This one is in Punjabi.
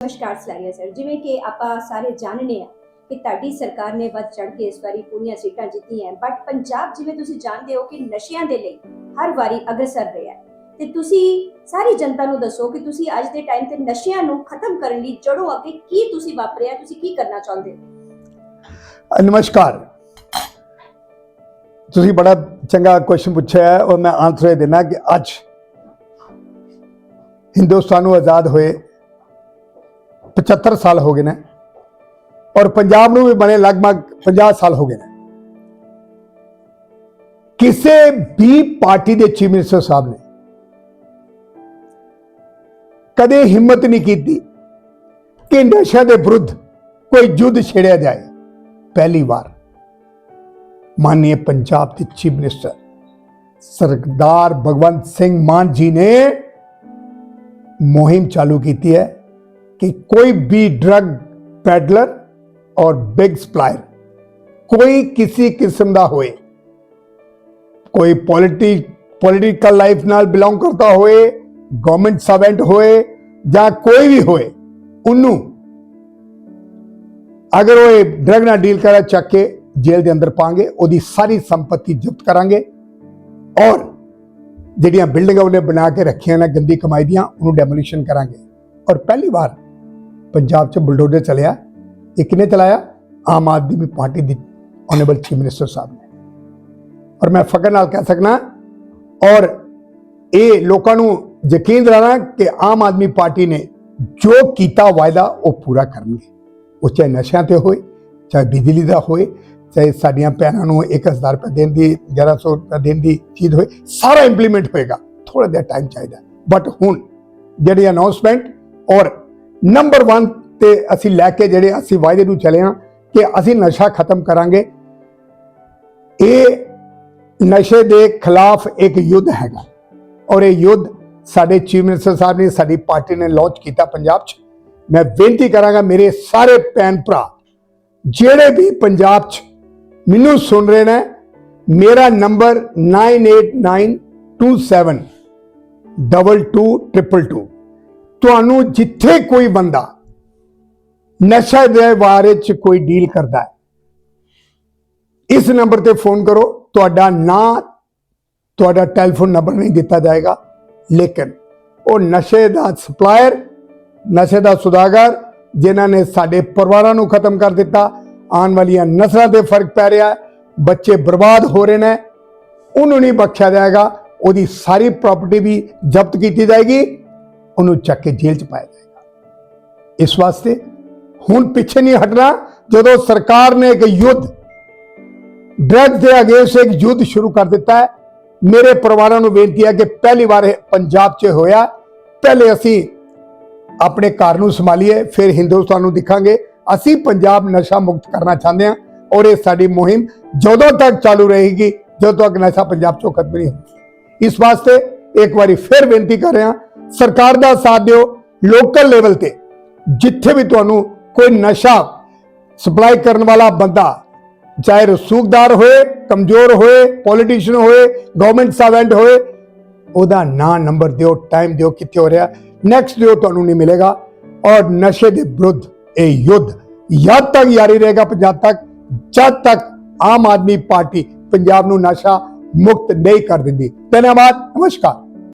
ਨਮਸਕਾਰ ਸਲਾਰੀਆ ਸਰ ਜਿਵੇਂ ਕਿ ਆਪਾਂ ਸਾਰੇ ਜਾਣਦੇ ਆ ਕਿ ਤੁਹਾਡੀ ਸਰਕਾਰ ਨੇ ਵੱਧ ਚੜ ਕੇ ਇਸ ਵਾਰੀ ਪੂਰੀਆਂ ਸੀਟਾਂ ਜਿੱਤੀਆਂ ਬਟ ਪੰਜਾਬ ਜਿਵੇਂ ਤੁਸੀਂ ਜਾਣਦੇ ਹੋ ਕਿ ਨਸ਼ਿਆਂ ਦੇ ਲਈ ਹਰ ਵਾਰੀ ਅਗਰਸਰ ਰਿਹਾ ਤੇ ਤੁਸੀਂ ਸਾਰੀ ਜਨਤਾ ਨੂੰ ਦੱਸੋ ਕਿ ਤੁਸੀਂ ਅੱਜ ਦੇ ਟਾਈਮ ਤੇ ਨਸ਼ਿਆਂ ਨੂੰ ਖਤਮ ਕਰਨ ਲਈ ਜੜੋਂ ਅੱਗੇ ਕੀ ਤੁਸੀਂ ਵਾਪਰਿਆ, ਤੁਸੀਂ ਕੀ ਕਰਨਾ ਚਾਹੁੰਦੇ ਹੋ? ਨਮਸਕਾਰ। ਤੁਸੀਂ ਬੜਾ ਚੰਗਾ ਕੁਐਸਚਨ ਪੁੱਛਿਆ ਹੈ ਔਰ ਮੈਂ ਆਨਸਰ ਦੇਣਾ ਕਿ ਅੱਜ ਹਿੰਦੁਸਤਾਨ ਨੂੰ ਆਜ਼ਾਦ ਹੋਏ 75 ਸਾਲ ਹੋ ਗਏ ਨੇ ਔਰ ਪੰਜਾਬ ਨੂੰ ਵੀ ਬਣੇ ਲਗਭਗ 50 ਸਾਲ ਹੋ ਗਏ ਨੇ। ਕਿਸੇ ਵੀ ਪਾਰਟੀ ਦੇ ਚੀਫ ਮਿਨਿਸਟਰ ਸਾਹਿਬ ਨੇ ਕਦੇ ਹਿੰਮਤ ਨਹੀਂ ਕੀਤੀ ਕਿ ਨਸ਼ਾ ਦੇ ਵਿਰੁੱਧ ਕੋਈ ਯੁੱਧ ਛੇੜਿਆ ਜਾਏ। ਪਹਿਲੀ ਵਾਰ ਮਾਨनीय ਪੰਜਾਬ ਦੇ ਚੀਫ ਮਿਨਿਸਟਰ ਸਰਦਾਰ ਭਗਵੰਤ ਸਿੰਘ ਮਾਨ ਜੀ ਨੇ ਮੁਹਿੰਮ ਚਾਲੂ ਕੀਤੀ ਹੈ। ਕਿ ਕੋਈ ਵੀ ਡਰਗ ਪੈਡਲਰ ਔਰ ਬਿਗ ਸਪਲਾਇਰ ਕੋਈ ਕਿਸੇ ਕਿਸਮ ਦਾ ਹੋਏ ਕੋਈ ਪੋਲਿਟੀ ਪੋਲਿਟੀਕਲ ਲਾਈਫ ਨਾਲ ਬਿਲੋਂਗ ਕਰਦਾ ਹੋਏ ਗਵਰਨਮੈਂਟ ਸਰਵੈਂਟ ਹੋਏ ਜਾਂ ਕੋਈ ਵੀ ਹੋਏ ਉਹਨੂੰ ਅਗਰ ਉਹ ਇਹ ਡਰਗ ਨਾਲ ਡੀਲ ਕਰਾ ਚੱਕ ਕੇ ਜੇਲ੍ਹ ਦੇ ਅੰਦਰ ਪਾਵਾਂਗੇ ਉਹਦੀ ਸਾਰੀ ਸੰਪਤੀ ਜ਼ਬਤ ਕਰਾਂਗੇ ਔਰ ਜਿਹੜੀਆਂ ਬਿਲਡਿੰਗਾਂ ਉਹਨੇ ਬਣਾ ਕੇ ਰੱਖੀਆਂ ਨੇ ਗੰਦੀ ਕਮਾਈ ਦੀਆਂ ਉਹਨੂੰ ਡੈਮੋਲੀਸ਼ਨ ਕਰਾਂਗੇ ਔਰ ਪਹਿਲੀ ਵਾਰ ਪੰਜਾਬ 'ਚ ਬੁਲਡੋਜ਼ਰ ਚਲਿਆ। ਇਹ ਕਿਨੇ ਚਲਾਇਆ? ਆਮ ਆਦਮੀ ਪਾਰਟੀ ਦੀ ਆਨਰੇਬਲ ਚੀਫ ਮਿਨਿਸਟਰ ਸਾਹਿਬ ਨੇ। ਔਰ ਮੈਂ ਫਖਰ ਨਾਲ ਕਹਿ ਸਕਣਾ ਔਰ ਇਹ ਲੋਕਾਂ ਨੂੰ ਯਕੀਨ ਦਿਲਾਣਾ ਕਿ ਆਮ ਆਦਮੀ ਪਾਰਟੀ ਨੇ ਜੋ ਕੀਤਾ ਵਾਅਦਾ ਉਹ ਪੂਰਾ ਕਰਨਗੇ। ਉਹ ਚਾਹੇ ਨਸ਼ਿਆਂ ਤੇ ਹੋਏ, ਚਾਹੇ ਬਿਜਲੀ ਦਾ ਹੋਏ, ਚਾਹੇ ਸਾਡੀਆਂ ਭੈਣਾਂ ਨੂੰ 1000 ਰੁਪਏ ਦੇਣ ਦੀ 1100 ਰੁਪਏ ਦੇਣ ਦੀ ਚੀਜ਼ ਹੋਏ, ਸਾਰਾ ਇੰਪਲੀਮੈਂਟ ਹੋਏਗਾ। ਥੋੜਾ ਜਿਹਾ ਟਾਈਮ ਚਾਹੀਦਾ। ਬਟ ਹੁਣ ਜਿਹੜੀ ਅਨਾਉਂਸਮੈਂਟ ਔਰ ਨੰਬਰ 1 ਤੇ ਅਸੀਂ ਲੈ ਕੇ ਜਿਹੜੇ ਅਸੀਂ ਵਾਅਦੇ ਨੂੰ ਚਲੇ ਹਾਂ ਕਿ ਅਸੀਂ ਨਸ਼ਾ ਖਤਮ ਕਰਾਂਗੇ। ਇਹ ਨਸ਼ੇ ਦੇ ਖਿਲਾਫ ਇੱਕ ਯੁੱਧ ਹੈਗਾ। ਔਰ ਇਹ ਯੁੱਧ ਸਾਡੇ ਚੀਫ ਮਿਨਿਸਟਰ ਸਾਹਿਬ ਨੇ, ਸਾਡੀ ਪਾਰਟੀ ਨੇ ਲਾਂਚ ਕੀਤਾ ਪੰਜਾਬ 'ਚ। ਮੈਂ ਬੇਨਤੀ ਕਰਾਂਗਾ ਮੇਰੇ ਸਾਰੇ ਭੈਣ ਭਰਾ, ਜਿਹੜੇ ਵੀ ਪੰਜਾਬ 'ਚ ਮੈਨੂੰ ਸੁਣ ਰਹੇ ਨੇ, ਮੇਰਾ ਨੰਬਰ 989272 2222 ਤੁਹਾਨੂੰ ਜਿੱਥੇ ਕੋਈ ਬੰਦਾ ਨਸ਼ਾ ਦੇ ਬਾਰੇ 'ਚ ਕੋਈ ਡੀਲ ਕਰਦਾ ਹੈ, ਇਸ ਨੰਬਰ ਤੇ ਫੋਨ ਕਰੋ, ਤੁਹਾਡਾ ਨਾਂ, ਤੁਹਾਡਾ ਟੈਲੀਫੋਨ ਨੰਬਰ ਨਹੀਂ ਦਿੱਤਾ ਜਾਏਗਾ, ਲੇਕਿਨ ਉਹ ਨਸ਼ੇ ਦਾ ਸਪਲਾਇਰ, ਨਸ਼ੇ ਦਾ ਸੁਦਾਗਰ, ਜਿਨ੍ਹਾਂ ਨੇ ਸਾਡੇ ਪਰਿਵਾਰਾਂ ਨੂੰ ਖਤਮ ਕਰ ਦਿੱਤਾ, ਆਉਣ ਵਾਲੀਆਂ ਨਸਲਾਂ ਤੇ ਫ਼ਰਕ ਪੈ ਰਿਹਾ ਬੱਚੇ ਬਰਬਾਦ ਹੋ ਰਹੇ ਨੇ, ਉਹਨੂੰ ਨਹੀਂ ਬਖਸ਼ਿਆ ਜਾਏਗਾ, ਉਹਦੀ ਸਾਰੀ ਪ੍ਰਾਪਰਟੀ ਵੀ ਜ਼ਬਤ ਕੀਤੀ ਜਾਏਗੀ। ਉਹਨੂੰ ਚੱਕ ਕੇ ਜੇਲ੍ਹ 'ਚ ਪਾਇਆ ਜਾਏਗਾ। ਇਸ ਵਾਸਤੇ ਹੁਣ ਪਿੱਛੇ ਨਹੀਂ ਹਟਣਾ, ਜਦੋਂ ਸਰਕਾਰ ਨੇ ਇੱਕ ਯੁੱਧ, ਡਰੱਗ ਦੇ ਅਗੇਂਸਟ ਇੱਕ ਯੁੱਧ ਸ਼ੁਰੂ ਕਰ ਦਿੱਤਾ ਹੈ। ਮੇਰੇ ਪਰਿਵਾਰਾਂ ਨੂੰ ਬੇਨਤੀ ਹੈ ਕਿ ਪਹਿਲੀ ਵਾਰ ਇਹ ਪੰਜਾਬ 'ਚ ਹੋਇਆ। ਪਹਿਲੇ ਅਸੀਂ ਆਪਣੇ ਘਰ ਨੂੰ ਸੰਭਾਲੀਏ, ਫਿਰ ਹਿੰਦੁਸਤਾਨ ਨੂੰ ਦਿਖਾਂਗੇ। ਅਸੀਂ ਪੰਜਾਬ ਨਸ਼ਾ ਮੁਕਤ ਕਰਨਾ ਚਾਹੁੰਦੇ ਹਾਂ ਔਰ ਇਹ ਸਾਡੀ ਮੁਹਿੰਮ ਜਦੋਂ ਤੱਕ ਚਾਲੂ ਰਹੇਗੀ, ਜਦੋਂ ਤੱਕ ਨਸ਼ਾ ਪੰਜਾਬ 'ਚੋਂ ਖਤਮ ਨਹੀਂ ਹੁੰਦਾ ਇਸ ਵਾਸਤੇ ਇੱਕ ਵਾਰੀ ਫਿਰ ਬੇਨਤੀ ਕਰ ਰਿਹਾ ਸਰਕਾਰ ਦਾ ਸਾਥ ਦਿਓ ਲੋਕਲ ਲੈਵਲ ਤੇ, ਜਿੱਥੇ ਵੀ ਤੁਹਾਨੂੰ ਕੋਈ ਨਸ਼ਾ ਸਪਲਾਈ ਕਰਨ ਵਾਲਾ ਬੰਦਾ, ਚਾਹੇ ਰਸੂਖਦਾਰ ਹੋਏ, ਕਮਜ਼ੋਰ ਹੋਏ ਪੋਲੀਟੀਸ਼ੀਅਨ ਹੋਏ ਗਵਰਨਮੈਂਟ ਸਰਵੈਂਟ ਹੋਏ, ਉਹਦਾ ਨਾਂ ਨੰਬਰ ਦਿਓ ਟਾਈਮ ਦਿਓ ਕਿੱਥੇ ਹੋ ਰਿਹਾ ਨੈਕਸਟ ਦਿਓ ਤੁਹਾਨੂੰ ਨਹੀਂ ਮਿਲੇਗਾ, ਔਰ ਨਸ਼ੇ ਦੇ ਵਿਰੁੱਧ ਇਹ ਯੁੱਧ ਜਦ ਤੱਕ ਜਾਰੀ ਰਹੇਗਾ, ਪੰਜਾਬ ਤੱਕ, ਜਦ ਤੱਕ ਆਮ ਆਦਮੀ ਪਾਰਟੀ ਪੰਜਾਬ ਨੂੰ ਨਸ਼ਾ ਮੁਕਤ ਨਹੀਂ ਕਰ ਦਿੰਦੀ। ਧੰਨਵਾਦ, ਨਮਸਕਾਰ।